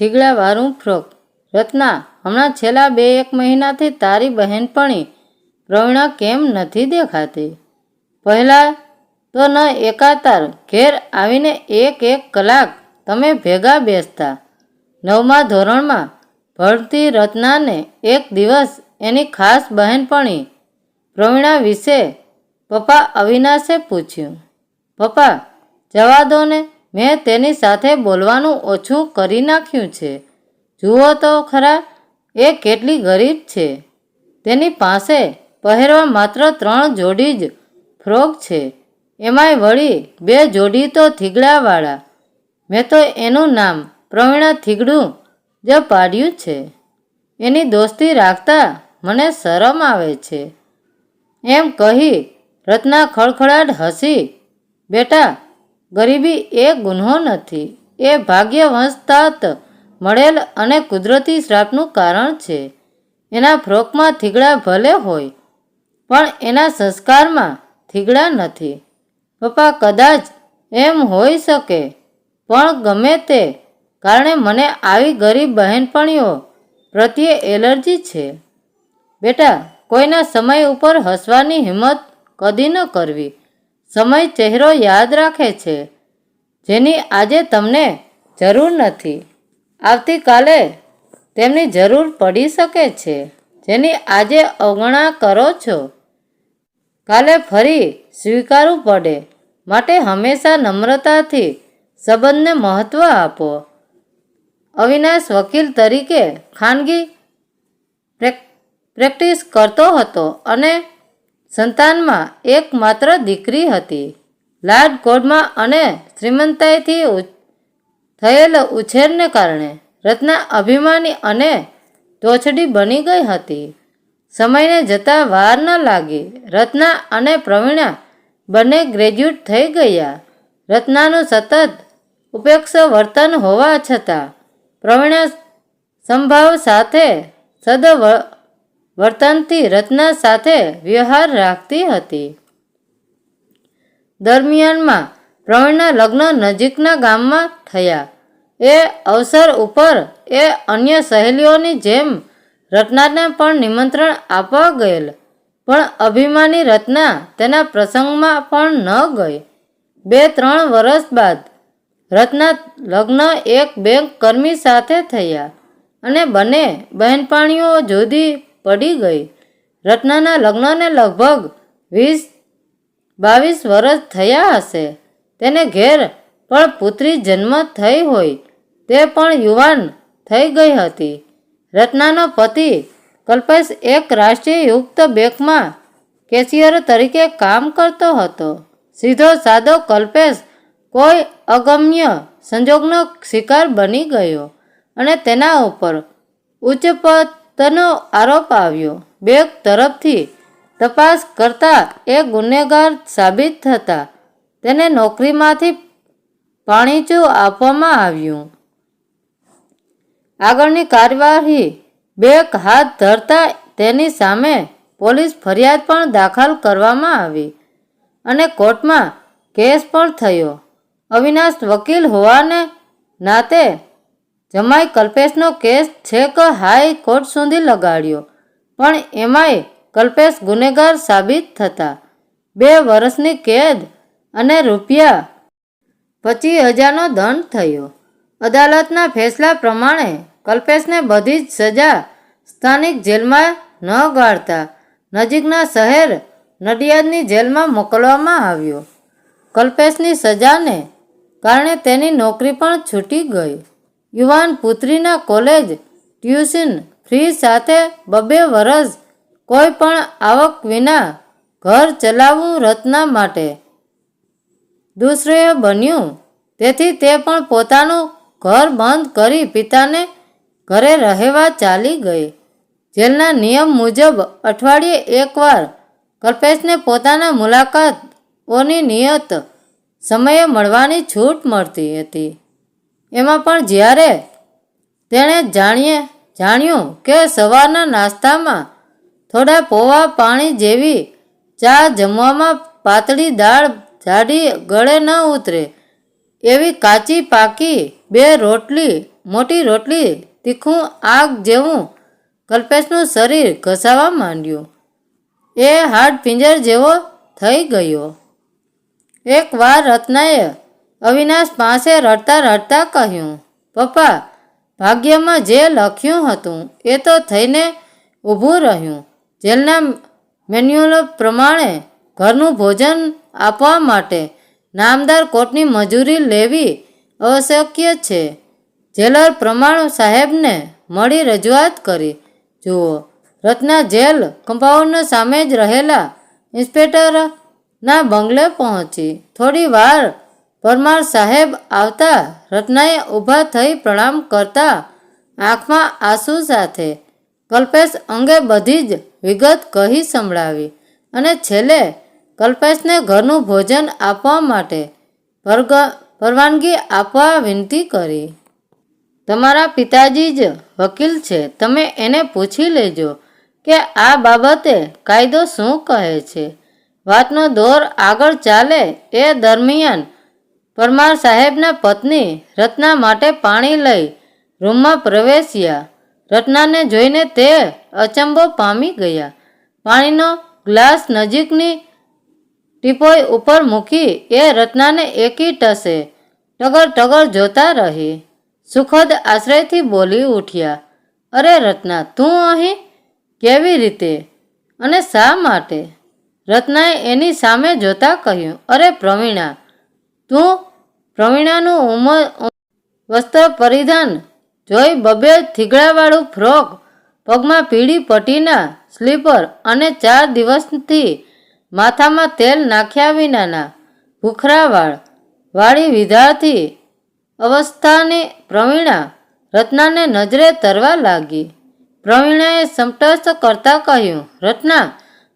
થીગડાવાળું frock. રત્ના, હમણાં છેલ્લા બે એક મહિનાથી તારી બહેનપણી પ્રવીણા કેમ નથી દેખાતી? પહેલાં તો ન એકાતાર ઘેર આવીને એક એક કલાક તમે ભેગા બેસતા. નવમા ધોરણમાં ભણતી રત્નાને એક દિવસ એની ખાસ બહેનપણી પ્રવીણા વિશે પપ્પા અવિનાશે પૂછ્યું. પપ્પા, જવા દો ને. મેં તેની સાથે બોલવાનું ઓછું કરી નાખ્યું છે. જુઓ તો ખરા, એ કેટલી ગરીબ છે. તેની પાસે પહેરવા માત્ર ત્રણ જોડી જ ફ્રોક છે. એમાંય વળી બે જોડી તો થીગડાવાળા. મેં તો એનું નામ પ્રવીણા થીગડું જ પાડ્યું છે. એની દોસ્તી રાખતા મને શરમ આવે છે. એમ કહી રત્ના ખળખળાટ હસી, બેટા ગરીબી એ ગુન્હો નથી. એ ભાગ્યવંશતાત મળેલ અને કુદરતી શ્રાપનું કારણ છે. એના ફ્રોકમાં થીગડા ભલે હોય, પણ એના સંસ્કારમાં થીગડા નથી. પપ્પા, કદાચ એમ હોઈ શકે, પણ ગમે તે કારણે મને આવી ગરીબ બહેનપણીઓ પ્રત્યે એલર્જી છે. બેટા, કોઈના સમય ઉપર હસવાની હિંમત કદી ન કરવી. સમય ચહેરો યાદ રાખે છે, જેની આજે તમને જરૂર નથી. આવતીકાલે તેમની જરૂર પડી શકે છે, જેની આજે અવગણા કરો છો. કાલે ફરી સ્વીકારવું પડે, માટે હંમેશા નમ્રતાથી સંબંધને મહત્ત્વ આપો. અવિનાશ વકીલ તરીકે ખાનગી પ્રેક- પ્રેક્ટિસ કરતો હતો અને સંતાનમાં એકમાત્ર દીકરી હતી. લાડ કોડમાં અને શ્રીમંતાઈથી થયેલ ઉછેરને કારણે રત્ના અભિમાની અને તોછડી બની ગઈ હતી. સમયને જતાં વાર ન લાગી. રત્ના અને પ્રવીણા બંને ગ્રેજ્યુએટ થઈ ગયા. રત્નાનું સતત ઉપેક્ષ વર્તન હોવા છતાં પ્રવીણા સંભાવ સાથે સદ વર્તનથી રત્ના સાથે વ્યવહાર રાખતી હતી. દરમિયાનમાં પ્રવીણના લગ્ન નજીકના ગામમાં થયા. એ અવસર ઉપર એ અન્ય સહેલીઓની જેમ રત્નાને પણ નિમંત્રણ આપવા ગયેલ. પણ અભિમાની રત્ના તેના પ્રસંગમાં પણ ન ગઈ. બે ત્રણ વર્ષ બાદ રત્ના લગ્ન એક બેંક કર્મી સાથે થયા અને બંને બહેનપાણીઓ જુદી પડી ગઈ. રત્નાના લગ્નને લગભગ વીસ, બાવીસ વર્ષ થયા હશે. તેને ઘેર પણ પુત્રી જન્મ થઈ હોય, તે પણ યુવાન થઈ ગઈ હતી. રત્નાનો પતિ કલ્પેશ એક રાષ્ટ્રીય યુક્ત બેંકમાં કેશિયર તરીકે કામ કરતો હતો. સીધો સાદો કલ્પેશ કોઈ અગમ્ય સંજોગનો શિકાર બની ગયો અને તેના ઉપર ઉચ્ચ પદનો આરોપ આવ્યો. બેંક તરફથી તપાસ કરતા એ ગુનેગાર સાબિત થતા તેને નોકરીમાંથી પાણીચું આપવામાં આવ્યું. આગળની કાર્યવાહી બેંક હાથ ધરતા તેની સામે પોલીસ ફરિયાદ પણ દાખલ કરવામાં આવી અને કોર્ટમાં કેસ પણ થયો. અવિનાશ વકીલ હોવાને નાતે જમાઈ કલ્પેશનો કેસ છેક હાઈ કોર્ટ સુધી લગાડ્યો. પણ એમાંય કલ્પેશ ગુનેગાર સાબિત થતા. બે વર્ષની કેદ અને રૂપિયા પચીસ હજારનો દંડ થયો. અદાલતના ફેસલા પ્રમાણે કલ્પેશને બધી જ સજા સ્થાનિક જેલમાં ન ગાળતા નજીકના શહેર નડિયાદની જેલમાં મોકલવામાં આવ્યો. કલ્પેશની સજાને કારણે તેની નોકરી પણ છૂટી ગઈ. યુવાન પુત્રીના કોલેજ ટ્યુશન ફી સાથે બબે વરસ કોઈ પણ આવક વિના ઘર ચલાવવું રત્ના માટે. દુસરોએ બન્યું. તેથી તે પણ પોતાનું ઘર બંધ કરી પિતાને ઘરે રહેવા ચાલી ગઈ. જેલના નિયમ મુજબ અઠવાડિયે એકવાર કલ્પેશને પોતાના મુલાકાતઓની નિયત સમયે મળવાની છૂટ મળતી હતી. એમાં પણ જ્યારે તેણે જાણીએ, જાણ્યું કે સવારના નાસ્તામાં થોડા પોવા પાણી જેવી ચા જમવામાં પાતળી દાળ જાડી ગળે ન ઉતરે, એવી કાચી પાકી બે રોટલી, મોટી રોટલી, તીખું આગ જેવું કલ્પેશનું શરીર ઘસાવા માંડ્યું. એ હાડ પિંજર જેવો થઈ ગયો. એકવાર રત્નાએ અવિનાશ પાસે રડતા રડતા કહ્યું, પપ્પા, ભાગ્યમાં જે લખ્યું હતું એ તો થઈને ઊભું રહ્યું. જેલના મેન્યુઅલ પ્રમાણે ઘરનું ભોજન આપવા માટે નામદાર કોર્ટની મજૂરી લેવી અશક્ય છે. જેલર પ્રમાણ સાહેબને મળી રજૂઆત કરી. જુઓ રત્ના જેલ કમ્પાઉન્ડ સામે જ રહેલા ઇન્સ્પેક્ટરના બંગલે પહોંચી. થોડી વાર પરમાર સાહેબ આવતા રત્નાએ ઊભા થઈ પ્રણામ કરતા આંખમાં આંસુ સાથે કલ્પેશ અંગે બધી જ વિગત કહી સંભળાવી અને છેલ્લે કલ્પેશને ઘરનું ભોજન આપવા માટે પરગ- પરવાનગી આપવા વિનંતી કરી. તમારા પિતાજી જ વકીલ છે. તમે એને પૂછી લેજો કે આ બાબતે કાયદો શું કહે છે? વાતનો દોર આગળ ચાલે એ દરમિયાન પરમાર સાહેબના પત્ની રત્ના માટે પાણી લઈ રૂમમાં પ્રવેશ્યા. રત્નાને જોઈને તે અચંબો પામી ગયા. પાણીનો ગ્લાસ નજીકની ટીપોય ઉપર મૂકી એ રત્નાને એકી ટસે. ટગર ટગર જોતા રહી. સુખદ આશ્રયથી બોલી ઉઠ્યા. અરે રત્ના, તું અહીં કેવી રીતે? અને શા માટે? રત્નાએ એની સામે જોતા કહ્યું, અરે પ્રવીણા, તું પ્રવીણાનું ઉમર વસ્ત્ર પરિધાન જોઈ બબે થીગડાવાળું ફ્રોક, પગમાં પીળી પટ્ટીના સ્લીપર અને ચાર દિવસથી માથામાં તેલ નાખ્યા વિનાના ભૂખરા વાળ વિદ્યાર્થી અવસ્થાની પ્રવીણા રત્નાને નજરે તરવા લાગી. પ્રવીણાએ સમટસ્થ કરતાં કહ્યું, રત્ના,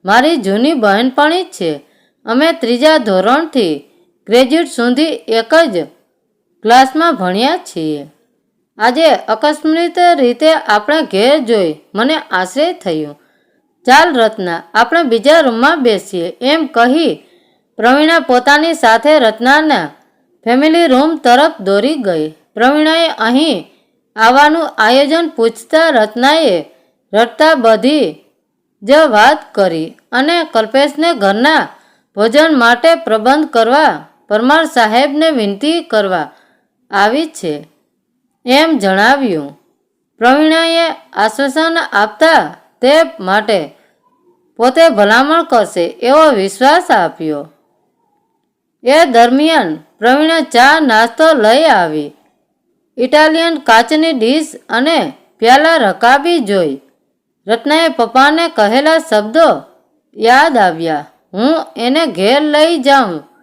મારી જૂની બહેનપણી છે. અમે ત્રીજા ધોરણથી ગ્રેજ્યુએટ સુધી એક જ ક્લાસમાં ભણ્યા છીએ. આજે અકસ્મિત રીતે આપણે ઘેર જોઈ મને આશ્રય થયું. ચાલ રત્ના, આપણે બીજા રૂમમાં બેસીએ, એમ કહી પ્રવીણા પોતાની સાથે રત્નાના ફેમિલી રૂમ તરફ દોરી ગઈ. પ્રવીણાએ અહીં આવવાનું આયોજન પૂછતા રત્નાએ રટતા બધી જ વાત કરી અને કલ્પેશને ઘરના ભોજન માટે પ્રબંધ કરવા પરમાર સાહેબને વિનંતી કરવા આવી છે. એમ જણાવ્યું. પ્રવીણાએ આશ્વાસન આપતા તે માટે પોતે ભલામણ કરશે એવો વિશ્વાસ આપ્યો. એ દરમિયાન પ્રવીણે ચા નાસ્તો લઈ આવી. ઇટાલિયન કાચની ડીશ અને પ્યાલા રકાબી જોઈ. રત્નાએ પપ્પાને કહેલા શબ્દો યાદ આવ્યા. હું એને ઘેર લઈ જાઉં.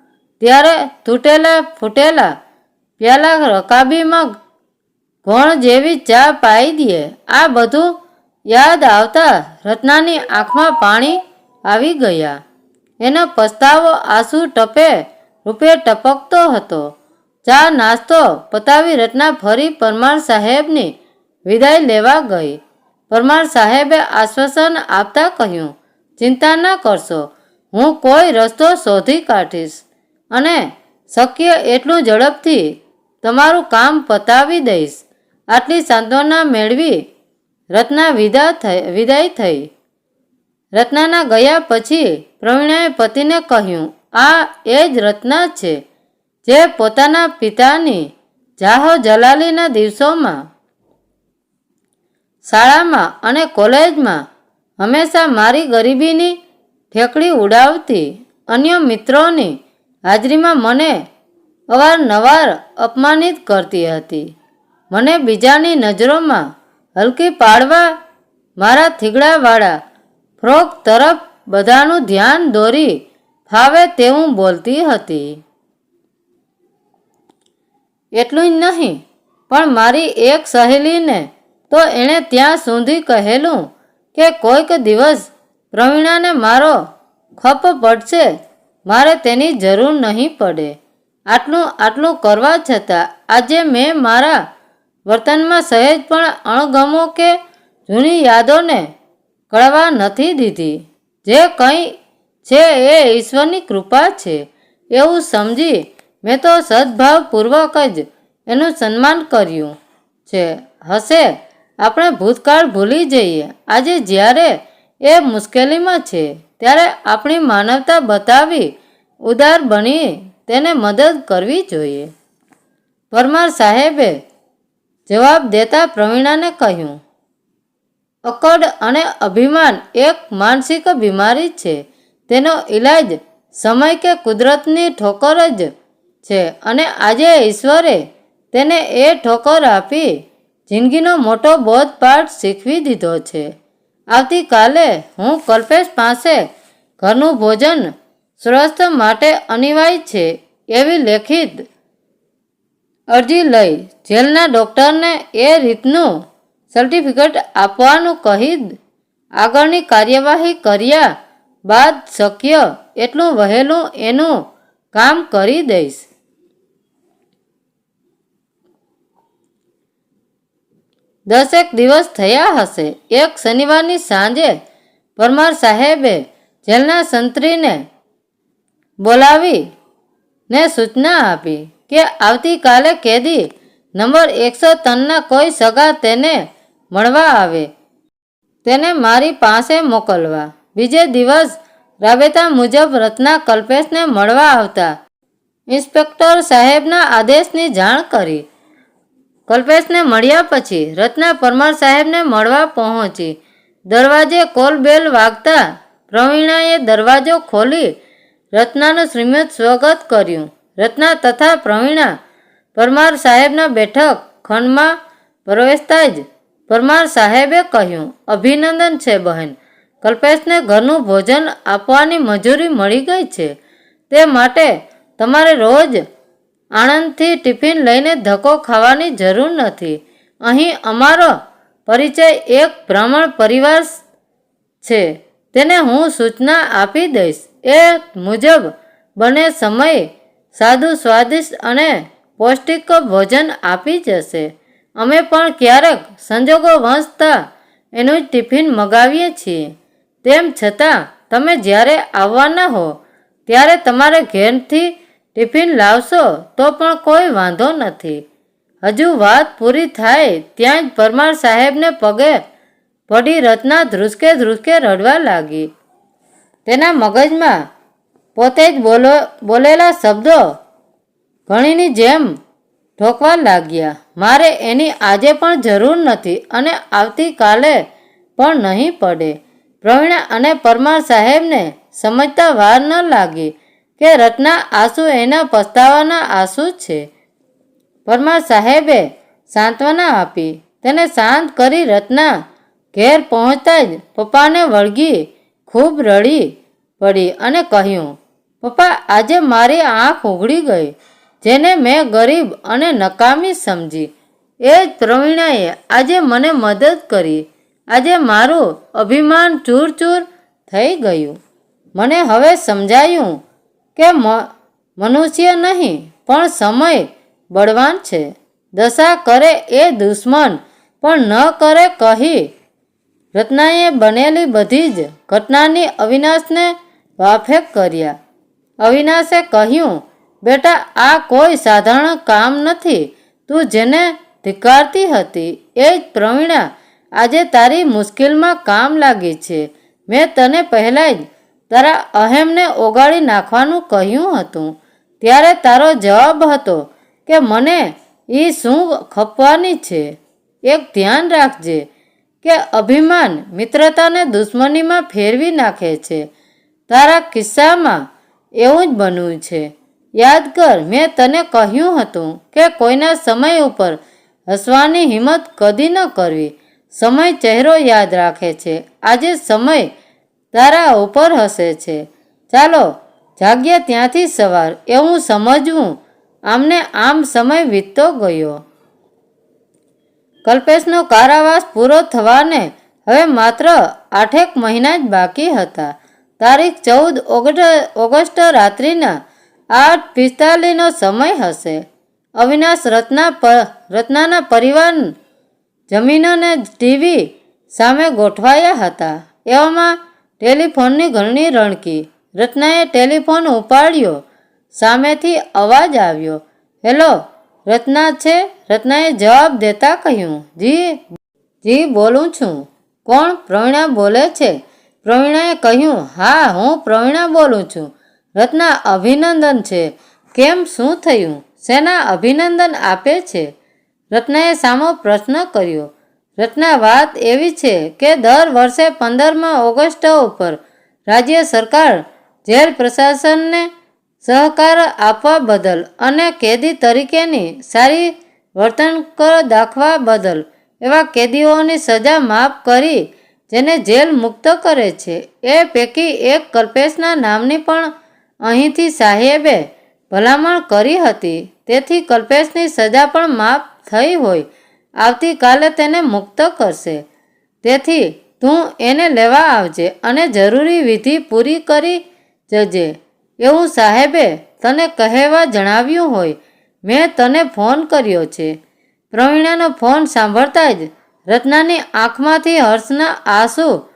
ત્યારે તૂટેલા ફૂટેલા પ્યાલા રકાબીમાં ઘોણ જેવી ચા પાઈ દે આ બધું યાદ આવતા રત્નાની આંખમાં પાણી આવી ગયા. એનો પસ્તાવો આંસુ ટપે રૂપે ટપકતો હતો. ચા નાસ્તો પતાવી રત્ના ફરી પરમાર સાહેબની વિદાય લેવા ગઈ. પરમાર સાહેબે આશ્વાસન આપતા કહ્યું, ચિંતા ન કરશો, હું કોઈ રસ્તો શોધી કાઢીશ. અને શક્ય એટલું ઝડપથી તમારું કામ પતાવી દઈશ. આટલી સાંત્વના મેળવી રત્ના વિદા થઈ, વિદાય થઈ. રત્નાના ગયા પછી પ્રવીણાએ પતિને કહ્યું, આ એ જ રત્ના છે જે પોતાના પિતાની જાહો જલાલીના દિવસોમાં શાળામાં અને કોલેજમાં હંમેશા મારી ગરીબીની ઠેકડી ઉડાવતી અન્ય મિત્રોની હાજરીમાં મને અવારનવાર અપમાનિત કરતી હતી. મને બીજાની નજરોમાં હલકી પાડવા મારા થીગડાવાળા ફ્રોક તરફ બધાનું ધ્યાન દોરી ફાવે તેવું બોલતી હતી. એટલું જ નહીં, પણ મારી એક સહેલીને તો એણે ત્યાં સુધી કહેલું કે કોઈક દિવસ પ્રવીણાને મારો ખપ પડશે મારે તેની જરૂર નહીં પડે. આટલું આટલું કરવા છતાં આજે મેં મારા વર્તનમાં સહેજ પણ અણગમો કે જૂની યાદોને કળવા નથી દીધી. જે કંઈ છે એ ઈશ્વરની કૃપા છે. એવું સમજી મેં તો સદભાવપૂર્વક જ એનું સન્માન કર્યું છે. હશે, આપણે ભૂતકાળ ભૂલી જઈએ. આજે જ્યારે એ મુશ્કેલીમાં છે. ત્યારે આપણી માનવતા બતાવી ઉદાર બની તેને મદદ કરવી જોઈએ. પરમાર સાહેબે જવાબ દેતા પ્રવીણાને કહ્યું, અકડ અને અભિમાન એક માનસિક બીમારી છે. તેનો ઈલાજ સમય કે કુદરતની ઠોકર જ છે અને આજે ઈશ્વરે તેને એ ઠોકર આપી જિંદગીનો મોટો બોધપાઠ શીખવી દીધો છે. આવતીકાલે હું કલ્પેશ પાસે ઘરનું ભોજન સ્વસ્થ માટે અનિવાર્ય છે એવી લેખિત અરજી લઈ જેલના ડૉક્ટરને એ રીતનું સર્ટિફિકેટ આપવાનું કહી આગળની કાર્યવાહી કર્યા બાદ શક્ય એટલું વહેલું એનું કામ કરી દઈશ. દસેક દિવસ થયા હશે. એક શનિવારની સાંજે પરમાર સાહેબે જેલના સંત્રીને બોલાવી ને સૂચના આપી કે આવતીકાલે કેદી નંબર એકસો ત્રણના કોઈ સગા તેને મળવા આવે. તેને મારી પાસે મોકલવા. બીજે દિવસ રાબેતા મુજબ રત્ના કલ્પેશને મળવા આવતા. ઇન્સ્પેક્ટર સાહેબના આદેશની જાણ કરી. કલ્પેશને મળ્યા પછી રત્ના પરમાર સાહેબને મળવા પહોંચી. દરવાજે કોલ બેલ વાગતા પ્રવીણાએ દરવાજો ખોલી રત્નાનું શ્રીમંત સ્વાગત કર્યું. રત્ના તથા પ્રવીણા પરમાર સાહેબના બેઠક ખંડમાં પ્રવેશતા જ પરમાર સાહેબે કહ્યું, અભિનંદન છે બહેન. કલ્પેશને ઘરનું ભોજન આપવાની મંજૂરી મળી ગઈ છે. તે માટે તમારે રોજ આણંદથી ટિફિન લઈને ધક્કો ખાવાની જરૂર નથી. અહીં અમારો પરિચય એક બ્રાહ્મણ પરિવાર છે. તેને હું સૂચના આપી દઈશ. એ મુજબ બને સમય સાદું, સ્વાદિષ્ટ અને પૌષ્ટિક ભોજન આપી જશે. અમે પણ ક્યારેક સંજોગો વંચતા એનું ટિફિન મગાવીએ છીએ. તેમ છતાં, તમે જ્યારે આવવાના હો, ત્યારે તમારે ઘેરથી ટિફિન લાવશો તો પણ કોઈ વાંધો નથી. હજુ વાત પૂરી થાય ત્યાં જ પરમાર સાહેબને પગે પડી રત્ના ધ્રુસકે ધ્રુસકે રડવા લાગી. તેના મગજમાં પોતે જ બોલો, બોલેલા શબ્દો ઘણીની જેમ ઠોકવા લાગ્યા. મારે એની આજે પણ જરૂર નથી અને આવતીકાલે પણ નહીં પડે. પ્રવીણા અને પરમાર સાહેબને સમજતા વાર ન લાગી. કે રત્ના આંસુ એના પસ્તાવાના આંસુ છે. પરમાર સાહેબે સાંત્વના આપી. તેને શાંત કરી રત્ના ઘેર પહોંચતા જ પપ્પાને વળગી ખૂબ રડી પડી અને કહ્યું, પપ્પા, આજે મારી આંખ ઉઘડી ગઈ, જેને મેં ગરીબ અને નકામી સમજી. એ જ પ્રવીણાએ આજે મને મદદ કરી. આજે મારું અભિમાન ચૂર ચૂર થઈ ગયું. મને હવે સમજાયું કે મનુષ્ય નહીં, પણ સમય બળવાન છે. દશા કરે એ દુશ્મન, પણ ન કરે કહી. રત્નાએ બનેલી બધી જ ઘટનાની અવિનાશને વાફેક કર્યા. અવિનાશે કહ્યું, બેટા, આ કોઈ સાધારણ કામ નથી. તું જેને ધિક્કારતી હતી એ જ પ્રવીણા. આજે તારી મુશ્કેલમાં કામ લાગી છે. મેં તને પહેલાં જ તારા અહેમને ઓગાળી નાખવાનું કહ્યું હતું. ત્યારે તારો જવાબ હતો કે મને એ શું ખપવાની છે. એક ધ્યાન રાખજે કે અભિમાન મિત્રતાને દુશ્મનીમાં ફેરવી નાખે છે. તારા કિસ્સામાં એવું જ બન્યું છે. યાદ કર, મેં તને કહ્યું હતું કે કોઈના સમય ઉપર હસવાની હિંમત કદી ન કરવી. સમય ચહેરો યાદ રાખે છે. આજે સમય તારા ઉપર હસે છે. ચાલો જાગ્યા ત્યાંથી સવાર. એવું સમજવું. આમને આમ સમય વીતતો ગયો. કલ્પેશનો કારાવાસ પૂરો થવાને હવે માત્ર આઠેક મહિના જ બાકી હતા. તારીખ ચૌદ ઓગસ્ટ રાત્રિના આઠ પિસ્તાલીસનો સમય હશે. અવિનાશ રત્ના રત્નાના પરિવાર જમીનોને ટીવી સામે ગોઠવાયા હતા. એવામાં ટેલિફોનની ઘણી રણકી. રત્નાએ ટેલિફોન ઉપાડ્યો. સામેથી અવાજ આવ્યો, હેલો, રત્ના છે? રત્નાએ જવાબ દેતા કહ્યું, જી જી, બોલું છું. કોણ પ્રવીણા બોલે છે? પ્રવીણાએ કહ્યું, હા, હું પ્રવીણા બોલું છું. રત્ના અભિનંદન છે. કેમ શું થયું? શેના અભિનંદન આપે છે? રત્નાએ સામો પ્રશ્ન કર્યો રત્ના વાત એવી છે કે દર વર્ષે પંદરમા ઓગસ્ટ ઉપર રાજ્ય સરકાર જેલ પ્રશાસનને સહકાર આપવા બદલ અને કેદી તરીકેની સારી વર્તન દાખવા બદલ એવા કેદીઓની સજા માફ કરી જેને જેલ મુક્ત કરે છે. એ પૈકી એક કલ્પેશના નામની પણ અહીંથી સાહેબે ભલામણ કરી હતી. તેથી કલ્પેશની સજા પણ માફ થઈ હોય આવતીકાલે તેને મુક્ત કરશે. તેથી તું એને લેવા આવજે અને જરૂરી વિધિ પૂરી કરી જજે. એવું સાહેબે તને કહેવા જણાવ્યું હોય. મેં તને ફોન કર્યો છે. પ્રવીણાનો ફોન સાંભળતા જ રત્નાની આંખમાંથી હર્ષના આંસુ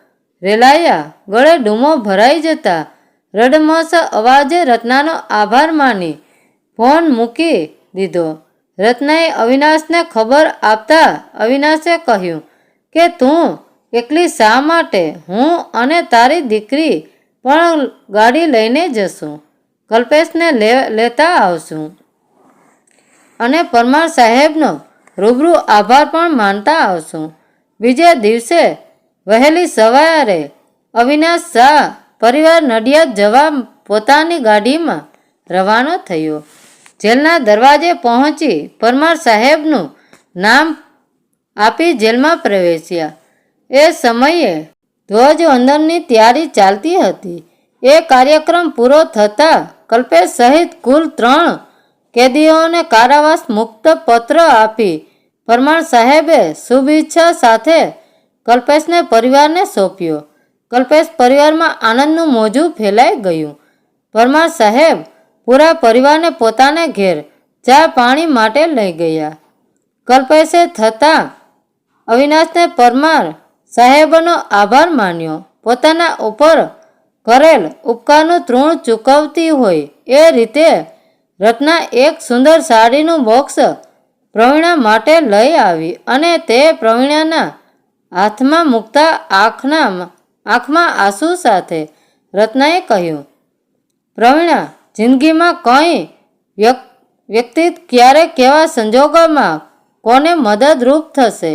રેલાયા. ગળે ડૂમો ભરાઈ જતા રડમસ અવાજે રત્નાનો આભાર માની ફોન મૂકી દીધો. રત્નાએ અવિનાશને ખબર આપતા અવિનાશે કહ્યું કે, તું એકલી શા માટે? હું અને તારી દીકરી પણ ગાડી લઈને જશું. કલ્પેશને લેતા આવશું. અને પરમાર સાહેબનો રૂબરૂ આભાર પણ માનતા આવશું. બીજે દિવસે વહેલી સવારે અવિનાશ શાહ પરિવાર નડિયાદ જવા પોતાની ગાડીમાં રવાનો થયો. જેલના દરવાજે પહોંચી પરમાર સાહેબનું નામ આપી જેલમાં પ્રવેશ્યા. એ સમયે ધ્વજવંદનની તૈયારી ચાલતી હતી. એ કાર્યક્રમ પૂરો થતાં કલ્પેશ સહિત કુલ ત્રણ કેદીઓને કારાવાસ મુક્ત પત્ર આપી પરમાર સાહેબે શુભેચ્છા સાથે કલ્પેશને પરિવારને સોંપ્યો. કલ્પેશ પરિવારમાં આનંદનું મોજું ફેલાઈ ગયું. પરમાર સાહેબ પૂરા પરિવારને પોતાને ઘેર ચા પાણી માટે લઈ ગયા. કલ્પેશે થતાં અવિનાશને પરમાર સાહેબનો આભાર માન્યો. પોતાના ઉપર કરેલ ઉપકારનું તૃણ ચૂકવતી હોય એ રીતે રત્ના એક સુંદર સાડીનું બોક્સ પ્રવીણા માટે લઈ આવી અને તે પ્રવીણાના હાથમાં મૂકતા આંખના આંખમાં આંસુ સાથે રત્નાએ કહ્યું, પ્રવીણા જિંદગીમાં કંઈ વ્યક્તિ ક્યારેક કેવા સંજોગોમાં કોને મદદરૂપ થશે,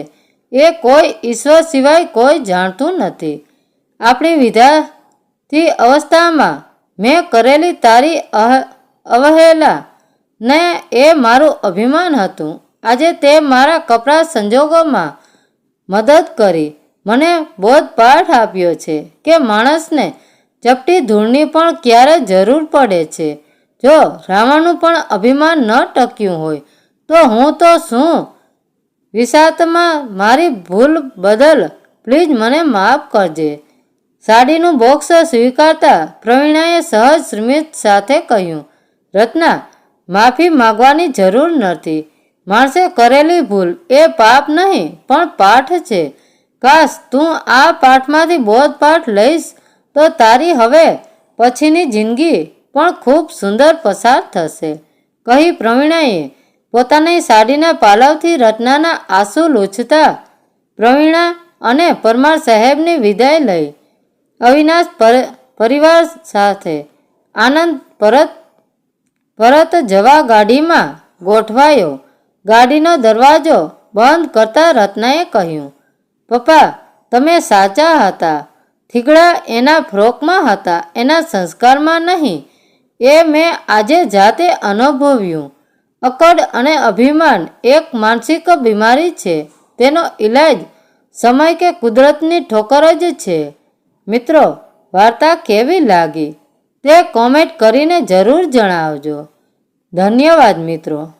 એ કોઈ ઈશ્વર સિવાય કોઈ જાણતું નથી. આપણી વિધાથી અવસ્થામાં મેં કરેલી તારી અવહેલા ને એ મારું અભિમાન હતું. આજે તે મારા કપરા સંજોગોમાં મદદ કરી. મને બોધપાઠ આપ્યો છે કે માણસને ચપટી ધૂળની પણ ક્યારે જરૂર પડે છે? જો રાવણનું પણ અભિમાન ન ટક્યું હોય, તો હું તો શું? વિષાતમાં મારી ભૂલ બદલ પ્લીઝ મને માફ કરજે. સાડીનું બોક્સ સ્વીકારતા પ્રવીણાએ સહજ સ્મિત સાથે કહ્યું, રત્ના, માફી માગવાની જરૂર નથી. માણસે કરેલી ભૂલ એ પાપ નહીં, પણ પાઠ છે. કાશ તું આ પાઠમાંથી બોધપાઠ લઈશ તો તારી હવે પછીની જિંદગી પણ ખૂબ સુંદર પસાર થશે. કહી પ્રવીણાએ પોતાની સાડીના પાલવથી રત્નાના આંસુ લૂછતા પ્રવીણા અને પરમાર સાહેબની વિદાય લઈ અવિનાશ પરિવાર સાથે આનંદ પરત પરત જવા ગાડીમાં ગોઠવાયો. ગાડીનો દરવાજો બંધ કરતા રત્નાએ કહ્યું, પપ્પા, તમે સાચા હતા. થીગડા એના ફ્રોકમાં હતા, એના સંસ્કારમાં નહીં. એ મેં આજે જાતે અનુભવ્યું. અકડ અને અભિમાન એક માનસિક બીમારી છે. તેનો ઈલાજ સમય કે કુદરતની ઠોકર જ છે. મિત્રો, વાર્તા કેવી લાગી? તે કોમેન્ટ કરીને જરૂર જણાવજો. ધન્યવાદ, મિત્રો.